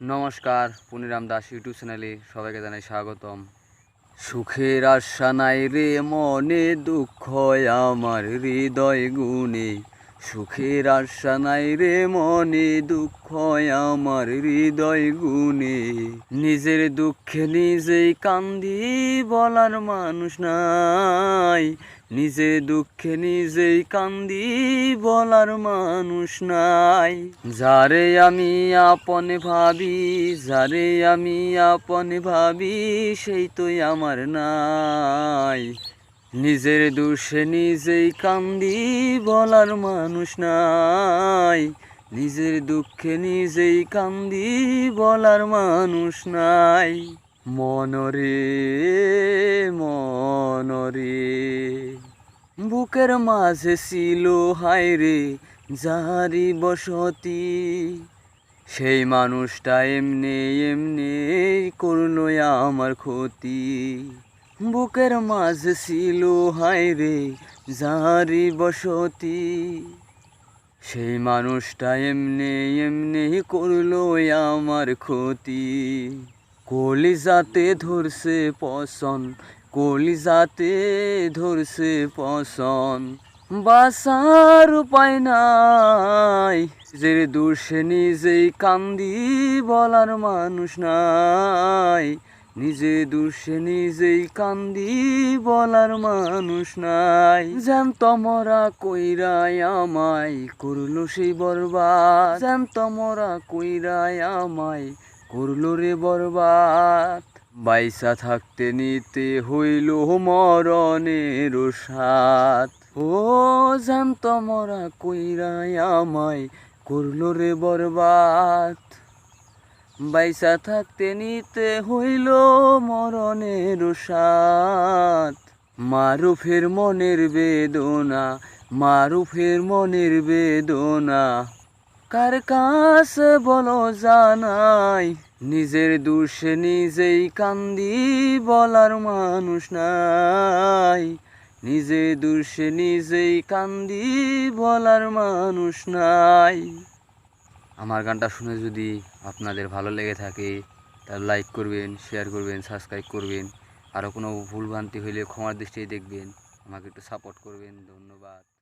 নমস্কার পুনিরাম দাস ইউটিউব চ্যানেলে সবাইকে জানাই স্বাগতম। সুখের আশা নাই রে মনে দুঃখ আমার হৃদয় গুণে। সুখের আশা নাই রে মনে, দুঃখ আমার হৃদয় গুণে। নিজের দুঃখে নিজেই কান্দি বলার মানুষ নাই। নিজে দুঃখে নিজেই কান্দি বলার মানুষ নাই। যারে আমি আপন ভাবি, যারে আমি আপন ভাবি, সেই তোই আমার নাই। নিজের দোষে নিজেই কান্দি বলার মানুষ নাই। নিজের দুঃখে নিজেই কান্দি বলার মানুষ নাই। মনরে মনরে বুকের মাঝে ছিল হায় রে যাহারি বসতি। সেই মানুষটা এমনি এমনি করল আমার ক্ষতি। বুকের মাঝে ছিল, হায় রে যাহারি বসতি। সেই মানুষটা এমনি এমনি করল আমার ক্ষতি। কলিজাতে ধরছে পছন কলিজাতে ধরছে পছন বাসার উপায় নাই, নিজের দোষে নিজেই কান্দি বলার মানুষ নাই। নিজে দোষে নিজেই কান্দি, বলার মানুষ নাই। জান তোমরা কইরাই আমায় করল সেই বরবাদ। জান তোমরা কইরাই আমায় করল রে বরবাদ। বাইসা থাকতে নিতে হইল মরণের সাথ ও জান তোমরা কইরাই আমায় করল রে বরবাদ। বাইসা থাকতে নিতে হইল মরণের সাথ মারুফের মনের বেদনা, মারুফের মনের বেদনা। কার কাছে বলো জানাই, নিজের দোষে নিজেই কান্দি বলার মানুষ নাই। নিজে দোষে নিজেই কান্দি বলার মানুষ নাই। আমার গানটা শুনে যদি আপনাদের ভালো লেগে থাকে, তাহলে লাইক করবেন শেয়ার করবেন সাবস্ক্রাইব করবেন। আরও কোনো ভুলভ্রান্তি হইলে ক্ষমার দৃষ্টিতে দেখবেন। আমাকে একটু সাপোর্ট করবেন। ধন্যবাদ।